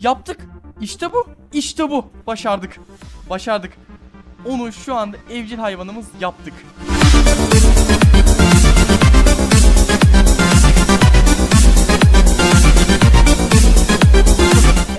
Yaptık. İşte bu. İşte bu. Başardık. Başardık. Onu şu anda evcil hayvanımız yaptık.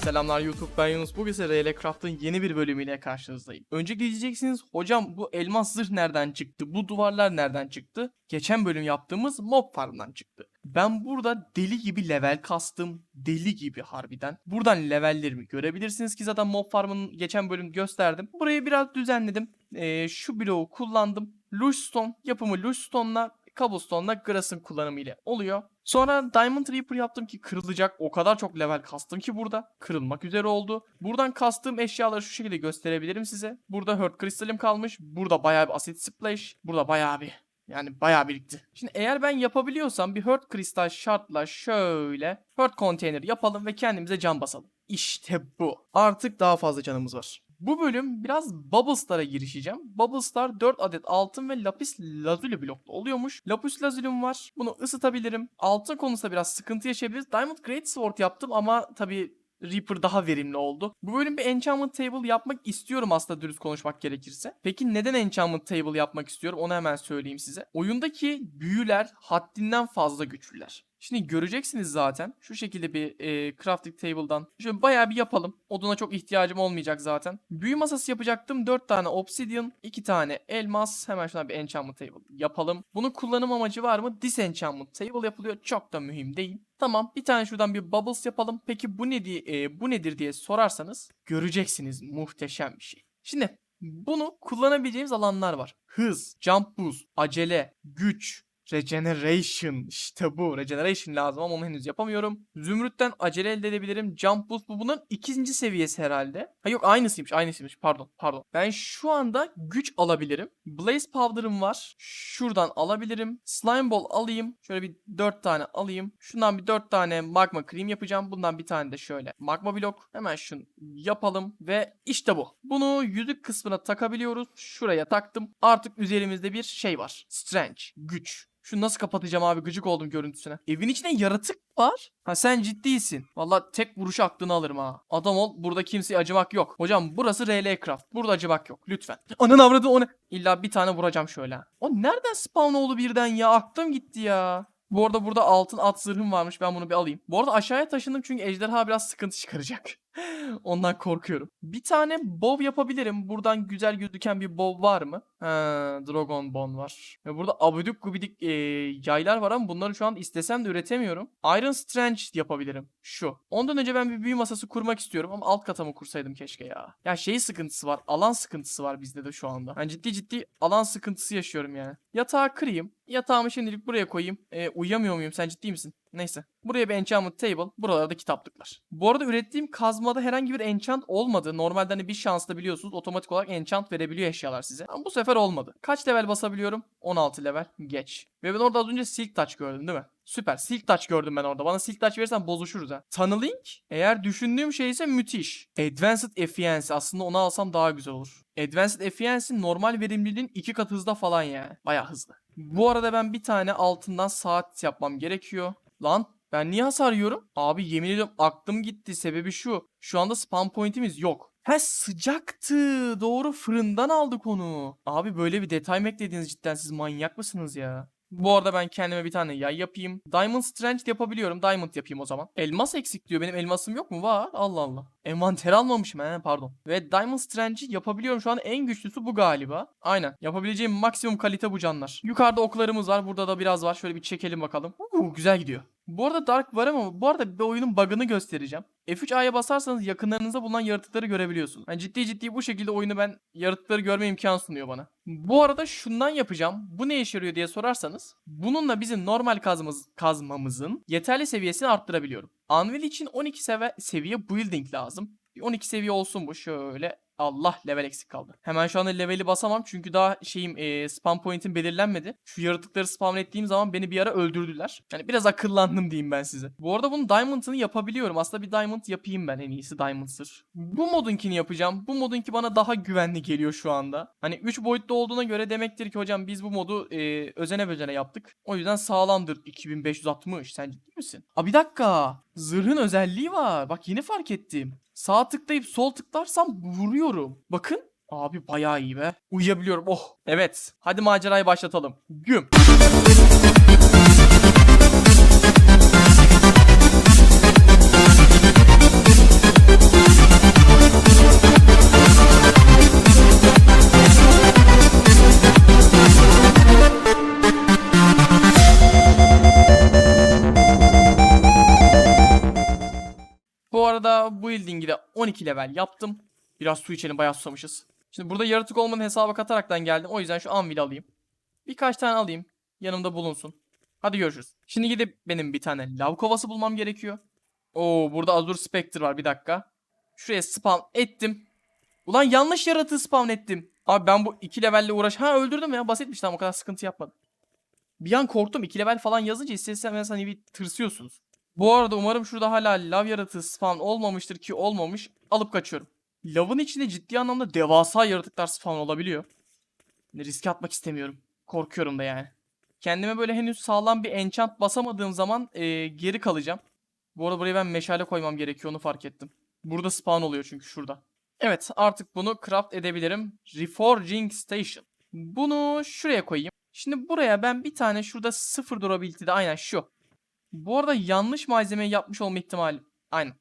Selamlar YouTube ben Yunus. Bugün size RL Craft'ın yeni bir bölümüyle karşınızdayım. Öncelikle diyeceksiniz hocam bu elmas zırh nereden çıktı? Bu duvarlar nereden çıktı? Geçen bölüm yaptığımız mob farmdan çıktı. Ben burada deli gibi level kastım. Deli gibi harbiden. Buradan levellerimi görebilirsiniz ki zaten mob farmın geçen bölüm gösterdim. Burayı biraz düzenledim. Ee, şu bloğu kullandım. Lushstone yapımı Lushstone'la Cobblestone'la Grass'ın kullanımı ile oluyor. Sonra Diamond Reaper yaptım ki kırılacak. O kadar çok level kastım ki burada. Kırılmak üzere oldu. Buradan kastığım eşyaları şu şekilde gösterebilirim size. Burada Hurt Crystal'im kalmış. Burada bayağı bir Acid Splash. Burada bayağı bir yani bayağı birikti. Şimdi eğer ben yapabiliyorsam bir Hurt Crystal şartla şöyle Hurt Container yapalım ve kendimize can basalım. İşte bu. Artık daha fazla canımız var. Bu bölüm biraz Bubblestar'a girişeceğim. Bubblestar 4 adet altın ve lapis lazuli bloklu oluyormuş. Lapis lazulim var. Bunu ısıtabilirim. Altın konusunda biraz sıkıntı yaşayabiliriz. Diamond Great Sword yaptım ama tabii Reaper daha verimli oldu. Bu bölüm bir enchantment table yapmak istiyorum aslında dürüst konuşmak gerekirse. Peki neden enchantment table yapmak istiyorum onu hemen söyleyeyim size. Oyundaki büyüler haddinden fazla güçlüler. Şimdi göreceksiniz zaten. Şu şekilde bir e, crafting table'dan. Şöyle bayağı bir yapalım. Oduna çok ihtiyacım olmayacak zaten. Büyü masası yapacaktım. 4 tane obsidian, 2 tane elmas. Hemen şuna bir enchantment table yapalım. Bunun kullanım amacı var mı? Disenchantment table yapılıyor. Çok da mühim değil. Tamam bir tane şuradan bir bubbles yapalım. Peki bu ne diye, e, bu nedir diye sorarsanız göreceksiniz muhteşem bir şey. Şimdi bunu kullanabileceğimiz alanlar var. Hız, jump boost, acele, güç, Regeneration. İşte bu. Regeneration lazım ama onu henüz yapamıyorum. Zümrütten acele elde edebilirim. Jump Boost bu bunun ikinci seviyesi herhalde. Ha yok aynısıymış aynısıymış. Pardon pardon. Ben şu anda güç alabilirim. Blaze Powder'ım var. Şuradan alabilirim. Slime Ball alayım. Şöyle bir 4 tane alayım. Şundan bir 4 tane magma cream yapacağım. Bundan bir tane de şöyle magma blok. Hemen şunu yapalım. Ve işte bu. Bunu yüzük kısmına takabiliyoruz. Şuraya taktım. Artık üzerimizde bir şey var. Strange. Güç. Şunu nasıl kapatacağım abi gıcık oldum görüntüsüne. Evin içinde yaratık var. Ha sen ciddiysin. Valla tek vuruşu aklını alırım ha. Adam ol burada kimseye acımak yok. Hocam burası RL Craft. Burada acımak yok lütfen. Anın avradı o ne? İlla bir tane vuracağım şöyle. O nereden spawn oldu birden ya? Aklım gitti ya. Bu arada burada altın at zırhım varmış. Ben bunu bir alayım. Bu arada aşağıya taşındım çünkü ejderha biraz sıkıntı çıkaracak. Ondan korkuyorum. Bir tane bow yapabilirim. Buradan güzel gözüken bir bow var mı? Ha, Dragon Bone var. Ve burada abidik gubidik e, yaylar var ama bunları şu an istesem de üretemiyorum. Iron Strange yapabilirim. Şu. Ondan önce ben bir büyü masası kurmak istiyorum ama alt kata mı kursaydım keşke ya. Ya şey sıkıntısı var. Alan sıkıntısı var bizde de şu anda. Ben ciddi ciddi alan sıkıntısı yaşıyorum yani. Yatağı kırayım. Yatağımı şimdilik buraya koyayım. E, uyuyamıyor muyum? Sen ciddi misin? Neyse. Buraya bir enchantment table. Buralarda kitaplıklar. Bu arada ürettiğim kazmada herhangi bir enchant olmadı. Normalde hani bir şansla biliyorsunuz otomatik olarak enchant verebiliyor eşyalar size. Ama bu sefer olmadı. Kaç level basabiliyorum? 16 level. Geç. Ve ben orada az önce silk touch gördüm değil mi? Süper. Silk touch gördüm ben orada. Bana silk touch verirsen bozuşuruz ha. Tunneling eğer düşündüğüm şey ise müthiş. Advanced Efficiency aslında onu alsam daha güzel olur. Advanced Efficiency normal verimliliğin iki katı hızda falan yani. Baya hızlı. Bu arada ben bir tane altından saat yapmam gerekiyor. Lan ben niye hasar yiyorum? Abi yemin ediyorum aklım gitti. Sebebi şu. Şu anda spawn point'imiz yok. He sıcaktı. Doğru fırından aldık onu. Abi böyle bir detay mı eklediniz cidden siz manyak mısınız ya? Bu arada ben kendime bir tane yay yapayım. Diamond Strange yapabiliyorum. Diamond yapayım o zaman. Elmas eksik diyor. Benim elmasım yok mu? Var. Allah Allah. Envanter almamışım he pardon. Ve Diamond Strange'i yapabiliyorum. Şu an en güçlüsü bu galiba. Aynen. Yapabileceğim maksimum kalite bu canlar. Yukarıda oklarımız var. Burada da biraz var. Şöyle bir çekelim bakalım. Uuu güzel gidiyor. Bu arada Dark var ama bu arada bir oyunun bug'ını göstereceğim. F3A'ya basarsanız yakınlarınızda bulunan yaratıkları görebiliyorsun. Yani ciddi ciddi bu şekilde oyunu ben yaratıkları görme imkanı sunuyor bana. Bu arada şundan yapacağım. Bu ne işe yarıyor diye sorarsanız. Bununla bizim normal kazmamız, kazmamızın yeterli seviyesini arttırabiliyorum. Anvil için 12 seviye, building lazım. Bir 12 seviye olsun bu şöyle. Allah level eksik kaldı. Hemen şu anda leveli basamam çünkü daha şeyim e, spam point'im belirlenmedi. Şu yaratıkları spam ettiğim zaman beni bir ara öldürdüler. Yani biraz akıllandım diyeyim ben size. Bu arada bunun diamond'ını yapabiliyorum. Aslında bir diamond yapayım ben en iyisi diamond'sır. Bu modunkini yapacağım. Bu modunki bana daha güvenli geliyor şu anda. Hani 3 boyutlu olduğuna göre demektir ki hocam biz bu modu e, özene bezene yaptık. O yüzden sağlamdır. 2560 sen ciddi misin? Aa bir dakika. Zırhın özelliği var. Bak yeni fark ettim. Sağ tıklayıp sol tıklarsam vuruyorum. Bakın. Abi bayağı iyi be. Uyuyabiliyorum. Oh. Evet. Hadi macerayı başlatalım. Güm. Bu arada bu building'i de 12 level yaptım. Biraz su içelim bayağı susamışız. Şimdi burada yaratık olmanın hesaba kataraktan geldim. O yüzden şu anvil alayım. Birkaç tane alayım. Yanımda bulunsun. Hadi görüşürüz. Şimdi gidip benim bir tane lav kovası bulmam gerekiyor. Oo burada Azur Spectre var bir dakika. Şuraya spawn ettim. Ulan yanlış yaratığı spawn ettim. Abi ben bu iki levelle uğraş... Ha öldürdüm ya basitmiş tamam o kadar sıkıntı yapmadım. Bir an korktum. iki level falan yazınca isterseniz hani bir tırsıyorsunuz. Bu arada umarım şurada hala lav yaratığı spawn olmamıştır ki olmamış. Alıp kaçıyorum. Lavın içinde ciddi anlamda devasa yaratıklar spawn olabiliyor. Riske atmak istemiyorum. Korkuyorum da yani. Kendime böyle henüz sağlam bir enchant basamadığım zaman eee, geri kalacağım. Bu arada buraya ben meşale koymam gerekiyor onu fark ettim. Burada spawn oluyor çünkü şurada. Evet artık bunu craft edebilirim. Reforging Station. Bunu şuraya koyayım. Şimdi buraya ben bir tane şurada sıfır durability'de aynen şu. Bu arada yanlış malzemeyi yapmış olma ihtimali. Aynen.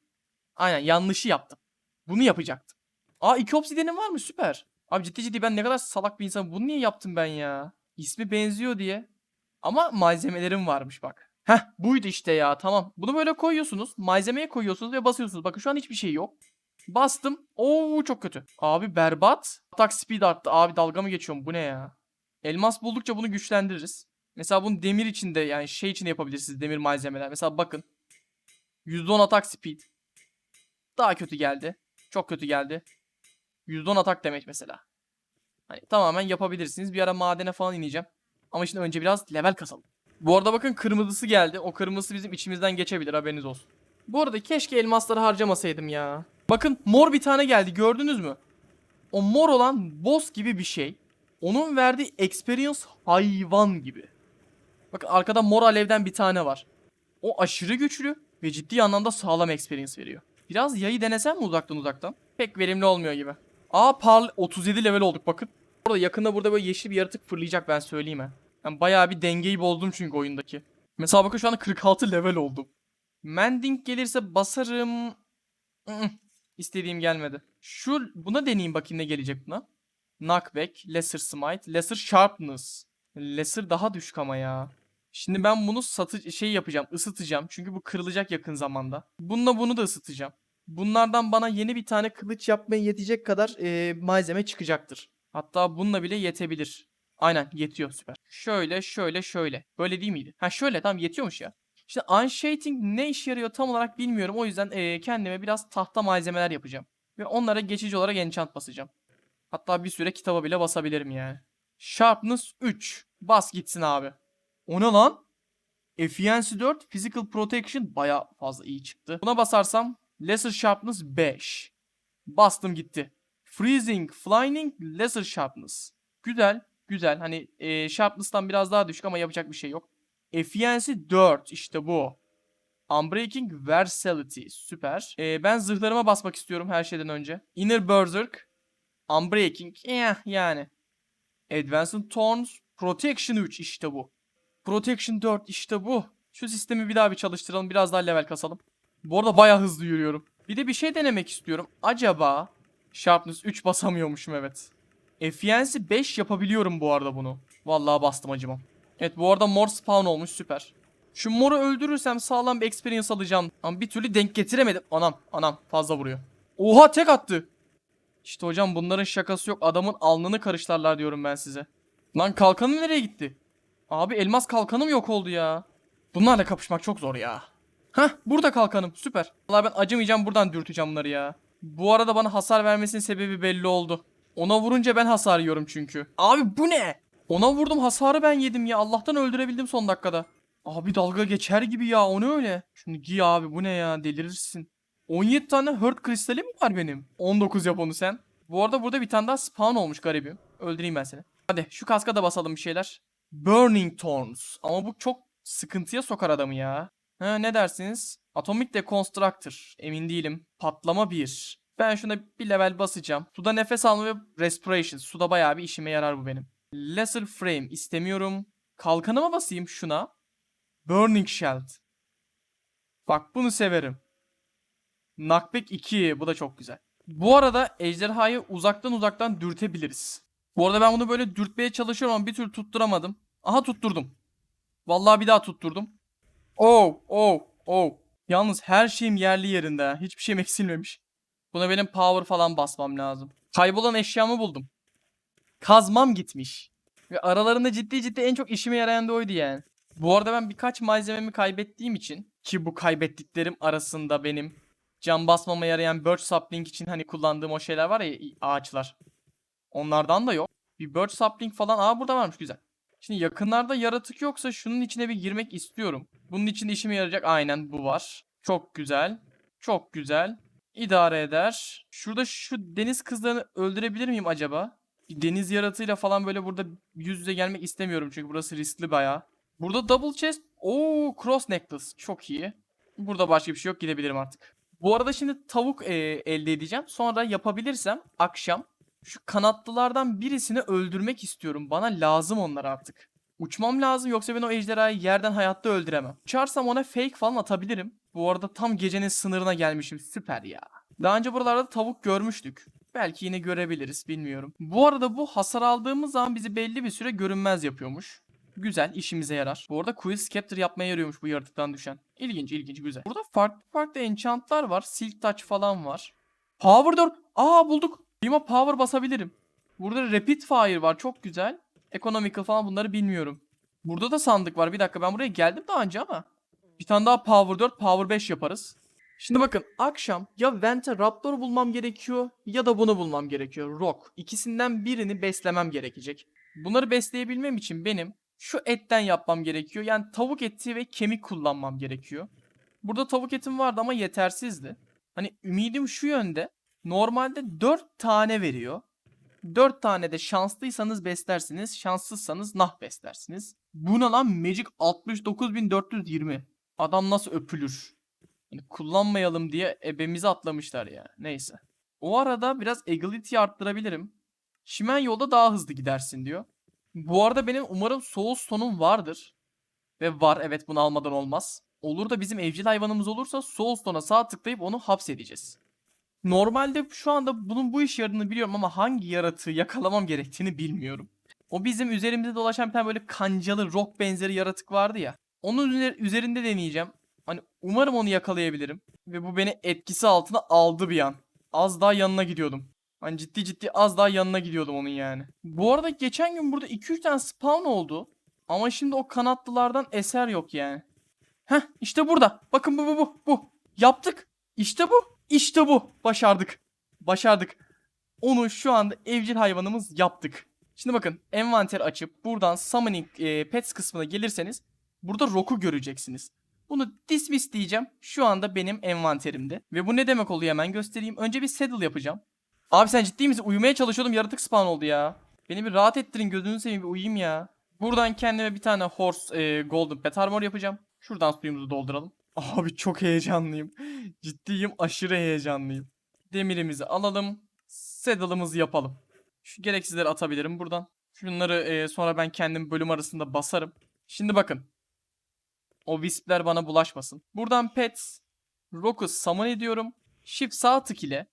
Aynen yanlışı yaptım. Bunu yapacaktım. Aa iki obsidiyenim var mı? Süper. Abi ciddi ciddi ben ne kadar salak bir insanım. Bunu niye yaptım ben ya? İsmi benziyor diye. Ama malzemelerim varmış bak. Heh buydu işte ya tamam. Bunu böyle koyuyorsunuz. Malzemeye koyuyorsunuz ve basıyorsunuz. Bakın şu an hiçbir şey yok. Bastım. Oo çok kötü. Abi berbat. Atak speed arttı. Abi dalga mı geçiyorum? Bu ne ya? Elmas buldukça bunu güçlendiririz. Mesela bunu demir içinde yani şey için de yapabilirsiniz demir malzemeler. Mesela bakın. %10 atak speed. Daha kötü geldi. Çok kötü geldi. %10 atak demek mesela. Hani tamamen yapabilirsiniz. Bir ara madene falan ineceğim. Ama şimdi önce biraz level kasalım. Bu arada bakın kırmızısı geldi. O kırmızısı bizim içimizden geçebilir haberiniz olsun. Bu arada keşke elmasları harcamasaydım ya. Bakın mor bir tane geldi gördünüz mü? O mor olan boss gibi bir şey. Onun verdiği experience hayvan gibi. Bakın arkada mor alevden bir tane var. O aşırı güçlü ve ciddi anlamda sağlam experience veriyor. Biraz yayı denesem mi uzaktan uzaktan? Pek verimli olmuyor gibi. Aa parl 37 level olduk bakın. Orada yakında burada böyle yeşil bir yaratık fırlayacak ben söyleyeyim ha. Ben bayağı bir dengeyi bozdum çünkü oyundaki. Mesela bakın şu anda 46 level oldum. Mending gelirse basarım. İstediğim gelmedi. Şu buna deneyeyim bakayım ne gelecek buna. Knockback, Lesser Smite, Lesser Sharpness. Lesser daha düşük ama ya. Şimdi ben bunu satı şey yapacağım, ısıtacağım. Çünkü bu kırılacak yakın zamanda. Bununla bunu da ısıtacağım. Bunlardan bana yeni bir tane kılıç yapmaya yetecek kadar e, malzeme çıkacaktır. Hatta bununla bile yetebilir. Aynen yetiyor süper. Şöyle şöyle şöyle. Böyle değil miydi? Ha şöyle tamam yetiyormuş ya. İşte Unshading ne işe yarıyor tam olarak bilmiyorum. O yüzden e, kendime biraz tahta malzemeler yapacağım. Ve onlara geçici olarak enchant basacağım. Hatta bir süre kitaba bile basabilirim yani. Sharpness 3. Bas gitsin abi. O ne lan? Efficiency 4, Physical Protection baya fazla iyi çıktı. Buna basarsam Lesser Sharpness 5. Bastım gitti. Freezing, Flying, Lesser Sharpness. Güzel, güzel. Hani e, Sharpness'tan biraz daha düşük ama yapacak bir şey yok. Efficiency 4 işte bu. Unbreaking Versatility süper. E, ben zırhlarıma basmak istiyorum her şeyden önce. Inner Berserk, Unbreaking eh, yani. Advanced Thorns, Protection 3 işte bu. Protection 4 işte bu. Şu sistemi bir daha bir çalıştıralım. Biraz daha level kasalım. Bu arada baya hızlı yürüyorum. Bir de bir şey denemek istiyorum. Acaba Sharpness 3 basamıyormuşum evet. Efficiency 5 yapabiliyorum bu arada bunu. Vallahi bastım acımam. Evet bu arada mor spawn olmuş süper. Şu moru öldürürsem sağlam bir experience alacağım. Ama bir türlü denk getiremedim. Anam anam fazla vuruyor. Oha tek attı. İşte hocam bunların şakası yok. Adamın alnını karışlarlar diyorum ben size. Lan kalkanım nereye gitti? Abi elmas kalkanım yok oldu ya. Bunlarla kapışmak çok zor ya. Hah burada kalkanım süper. Vallahi ben acımayacağım buradan dürteceğim bunları ya. Bu arada bana hasar vermesinin sebebi belli oldu. Ona vurunca ben hasar yiyorum çünkü. Abi bu ne? Ona vurdum hasarı ben yedim ya. Allah'tan öldürebildim son dakikada. Abi dalga geçer gibi ya o ne öyle? Şunu giy abi bu ne ya delirirsin. 17 tane hurt kristali mi var benim? 19 yap onu sen. Bu arada burada bir tane daha spawn olmuş garibim. Öldüreyim ben seni. Hadi şu kaska da basalım bir şeyler. Burning Thorns. Ama bu çok sıkıntıya sokar adamı ya. Ha, ne dersiniz? Atomic Deconstructor. Emin değilim. Patlama 1. Ben şuna bir level basacağım. Suda nefes alma ve respiration. Suda bayağı bir işime yarar bu benim. Lesser Frame istemiyorum. Kalkanıma basayım şuna. Burning Shield. Bak bunu severim. Knockback 2. Bu da çok güzel. Bu arada ejderhayı uzaktan uzaktan dürtebiliriz. Bu arada ben bunu böyle dürtmeye çalışıyorum ama bir türlü tutturamadım. Aha tutturdum. Vallahi bir daha tutturdum. Oh, oh, oh. Yalnız her şeyim yerli yerinde. Hiçbir şeyim eksilmemiş. Buna benim power falan basmam lazım. Kaybolan eşyamı buldum. Kazmam gitmiş. Ve aralarında ciddi ciddi en çok işime yarayan da oydu yani. Bu arada ben birkaç malzememi kaybettiğim için ki bu kaybettiklerim arasında benim cam basmama yarayan birch sapling için hani kullandığım o şeyler var ya ağaçlar. Onlardan da yok. Bir birch sapling falan. Aa burada varmış güzel. Şimdi yakınlarda yaratık yoksa şunun içine bir girmek istiyorum. Bunun için işime yarayacak aynen bu var. Çok güzel. Çok güzel. İdare eder. Şurada şu deniz kızlarını öldürebilir miyim acaba? Bir deniz yaratığıyla falan böyle burada yüz yüze gelmek istemiyorum çünkü burası riskli bayağı. Burada double chest. Oo cross necklace. Çok iyi. Burada başka bir şey yok gidebilirim artık. Bu arada şimdi tavuk e, elde edeceğim. Sonra yapabilirsem akşam şu kanatlılardan birisini öldürmek istiyorum. Bana lazım onlar artık. Uçmam lazım yoksa ben o ejderhayı yerden hayatta öldüremem. Uçarsam ona fake falan atabilirim. Bu arada tam gecenin sınırına gelmişim. Süper ya. Daha önce buralarda tavuk görmüştük. Belki yine görebiliriz bilmiyorum. Bu arada bu hasar aldığımız zaman bizi belli bir süre görünmez yapıyormuş. Güzel işimize yarar. Bu arada Quill Scepter yapmaya yarıyormuş bu yaratıktan düşen. İlginç ilginç güzel. Burada farklı farklı enchantlar var. Silk Touch falan var. Power 4. Aa bulduk. Lima Power basabilirim. Burada Rapid Fire var çok güzel. Economical falan bunları bilmiyorum. Burada da sandık var. Bir dakika ben buraya geldim daha önce ama. Bir tane daha Power 4, Power 5 yaparız. Şimdi bakın akşam ya Vente Raptor bulmam gerekiyor ya da bunu bulmam gerekiyor. Rock. İkisinden birini beslemem gerekecek. Bunları besleyebilmem için benim şu etten yapmam gerekiyor. Yani tavuk eti ve kemik kullanmam gerekiyor. Burada tavuk etim vardı ama yetersizdi. Hani ümidim şu yönde. Normalde 4 tane veriyor. 4 tane de şanslıysanız beslersiniz. Şanssızsanız nah beslersiniz. Bu ne lan? Magic 69420. Adam nasıl öpülür? Yani kullanmayalım diye ebemizi atlamışlar ya. Neyse. O arada biraz agility arttırabilirim. Şimen yolda daha hızlı gidersin diyor. Bu arada benim umarım soul stone'um vardır. Ve var evet bunu almadan olmaz. Olur da bizim evcil hayvanımız olursa soul stone'a sağ tıklayıp onu hapsedeceğiz. Normalde şu anda bunun bu iş yaradığını biliyorum ama hangi yaratığı yakalamam gerektiğini bilmiyorum. O bizim üzerimizde dolaşan bir tane böyle kancalı rock benzeri yaratık vardı ya. Onun üzer- üzerinde deneyeceğim. Hani umarım onu yakalayabilirim. Ve bu beni etkisi altına aldı bir an. Az daha yanına gidiyordum. Hani ciddi ciddi az daha yanına gidiyordum onun yani. Bu arada geçen gün burada 2-3 tane spawn oldu. Ama şimdi o kanatlılardan eser yok yani. Heh işte burada. Bakın bu bu bu bu. Yaptık. İşte bu. İşte bu. Başardık. Başardık. Onu şu anda evcil hayvanımız yaptık. Şimdi bakın envanter açıp buradan summoning e, pets kısmına gelirseniz burada rock'u göreceksiniz. Bunu dismiss diyeceğim. Şu anda benim envanterimde. Ve bu ne demek oluyor hemen göstereyim. Önce bir saddle yapacağım. Abi sen ciddi misin? Uyumaya çalışıyordum yaratık spawn oldu ya. Beni bir rahat ettirin gözünü seveyim bir uyuyayım ya. Buradan kendime bir tane horse e, golden pet armor yapacağım. Şuradan suyumuzu dolduralım. Abi çok heyecanlıyım. Ciddiyim aşırı heyecanlıyım. Demirimizi alalım. Saddle'ımızı yapalım. Şu gereksizleri atabilirim buradan. Şunları e, sonra ben kendim bölüm arasında basarım. Şimdi bakın. O wispler bana bulaşmasın. Buradan pets. Rock'u summon ediyorum. Shift sağ tık ile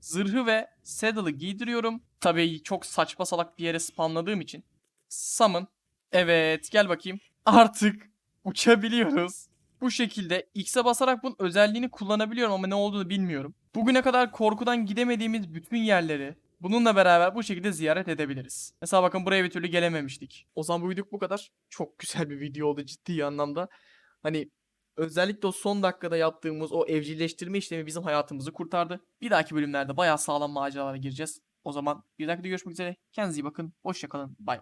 zırhı ve saddle'ı giydiriyorum. Tabii çok saçma salak bir yere spamladığım için. Summon. Evet gel bakayım. Artık uçabiliyoruz. Bu şekilde X'e basarak bunun özelliğini kullanabiliyorum ama ne olduğunu bilmiyorum. Bugüne kadar korkudan gidemediğimiz bütün yerleri bununla beraber bu şekilde ziyaret edebiliriz. Mesela bakın buraya bir türlü gelememiştik. O zaman bu video bu kadar. Çok güzel bir video oldu ciddi anlamda. Hani Özellikle o son dakikada yaptığımız o evcilleştirme işlemi bizim hayatımızı kurtardı. Bir dahaki bölümlerde bayağı sağlam maceralara gireceğiz. O zaman bir dahaki de görüşmek üzere. Kendinize iyi bakın. Hoşçakalın. Bay.